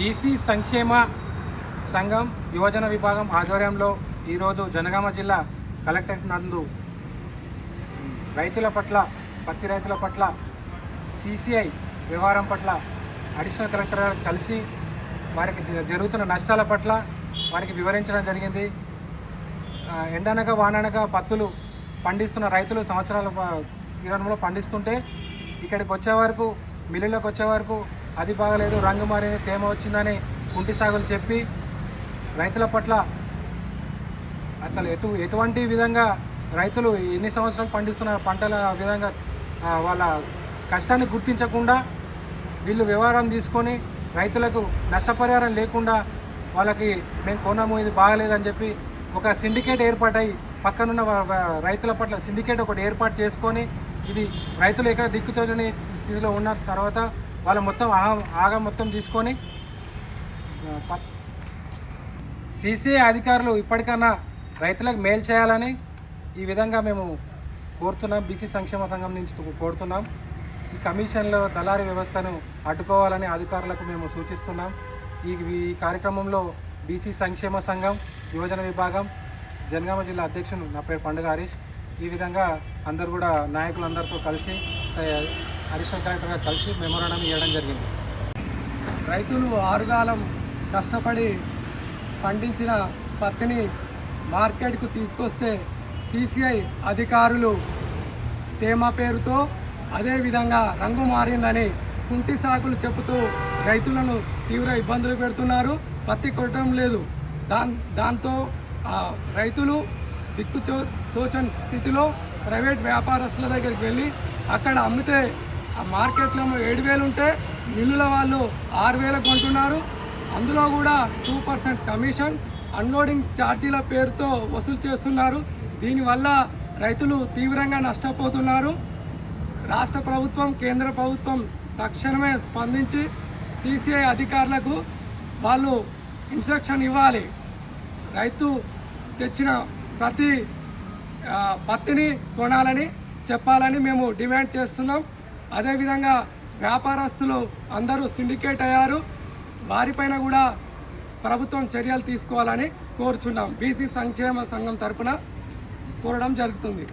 BC సంక్షేమ సంఘం యువజన విభాగం ఆధ్వర్యంలో ఈరోజు జనగామ జిల్లా కలెక్టరేట్ నందు రైతుల పట్ల పత్తి రైతుల పట్ల సిసిఐ వ్యవహారం పట్ల అడిషనల్ కలెక్టర్ కలిసి వారికి జ- జరుగుతున్న నష్టాల పట్ల వారికి వివరించడం జరిగింది. ఎండనక వాననక పత్తులు పండిస్తున్న రైతులు సంవత్సరాల తీరంలో పండిస్తుంటే ఇక్కడికి వచ్చే వరకు మిల్లులోకి వచ్చే వరకు అది బాగలేదు రంగు మారింది తేమ వచ్చిందని కుంటి సాగులు చెప్పి రైతుల పట్ల అసలు ఎటు ఎటువంటి విధంగా రైతులు ఎన్ని సంవత్సరాలు పండిస్తున్న పంటల విధంగా వాళ్ళ కష్టాన్ని గుర్తించకుండా వీళ్ళు వ్యవహారం తీసుకొని రైతులకు నష్టపరిహారం లేకుండా వాళ్ళకి మేము కొనము ఇది బాగలేదని చెప్పి ఒక సిండికేట్ ఏర్పాటై పక్కనున్న రైతుల పట్ల సిండికేట్ ఒకటి ఏర్పాటు చేసుకొని ఇది రైతులు ఎక్కడ దిక్కుతోచని స్థితిలో ఉన్న తర్వాత వాళ్ళు మొత్తం ఆహా ఆగా మొత్తం తీసుకొని పత్- సీసీఐ అధికారులు ఇప్పటికన్నా రైతులకు మేలు చేయాలని ఈ విధంగా మేము కోరుతున్నాం. బీసీ సంక్షేమ సంఘం నుంచి కోరుతున్నాం. ఈ కమిషన్లో దళారీ వ్యవస్థను అడ్డుకోవాలని అధికారులకు మేము సూచిస్తున్నాం. ఈ ఈ కార్యక్రమంలో బీసీ సంక్షేమ సంఘం యువజన విభాగం జనగామ జిల్లా అధ్యక్షుడు నా పేరు పండుగ హరీష్. ఈ విధంగా అందరు కూడా నాయకులందరితో కలిసి అడిషనల్ కలెక్టర్ కలిసి మెమోరాండం ఇవ్వడం జరిగింది. రైతులు ఆరుగాలం కష్టపడి పండించిన పత్తిని మార్కెట్కు తీసుకొస్తే సిసిఐ అధికారులు తేమ పేరుతో అదేవిధంగా రంగు మారిందని కుంటి సాకులు చెబుతూ రైతులను తీవ్ర ఇబ్బందులు పెడుతున్నారు. పత్తి కొట్టడం లేదు. దాన్ దాంతో రైతులు దిక్కుచో తోచని స్థితిలో ప్రైవేట్ వ్యాపారస్తుల దగ్గరికి వెళ్ళి అక్కడ అమ్మితే ఆ మార్కెట్లో ఏడు వేలు ఉంటే మిల్లుల వాళ్ళు ఆరు వేలకు కొంటున్నారు. అందులో కూడా టూ పర్సెంట్ కమిషన్ అన్లోడింగ్ ఛార్జీల పేరుతో వసూలు చేస్తున్నారు. దీనివల్ల రైతులు తీవ్రంగా నష్టపోతున్నారు. రాష్ట్ర ప్రభుత్వం కేంద్ర ప్రభుత్వం తక్షణమే స్పందించి సిసిఐ అధికారులకు వాళ్ళు ఇన్స్ట్రక్షన్ ఇవ్వాలి. రైతు తెచ్చిన ప్రతి పత్తిని కొనాలని చెప్పాలని మేము డిమాండ్ చేస్తున్నాం. అదేవిధంగా వ్యాపారస్తులు అందరూ సిండికేట్ అయ్యారు. వారిపైన కూడా ప్రభుత్వం చర్యలు తీసుకోవాలని కోరుచున్నాం. బీసీ సంక్షేమ సంఘం తరపున కోరడం జరుగుతుంది.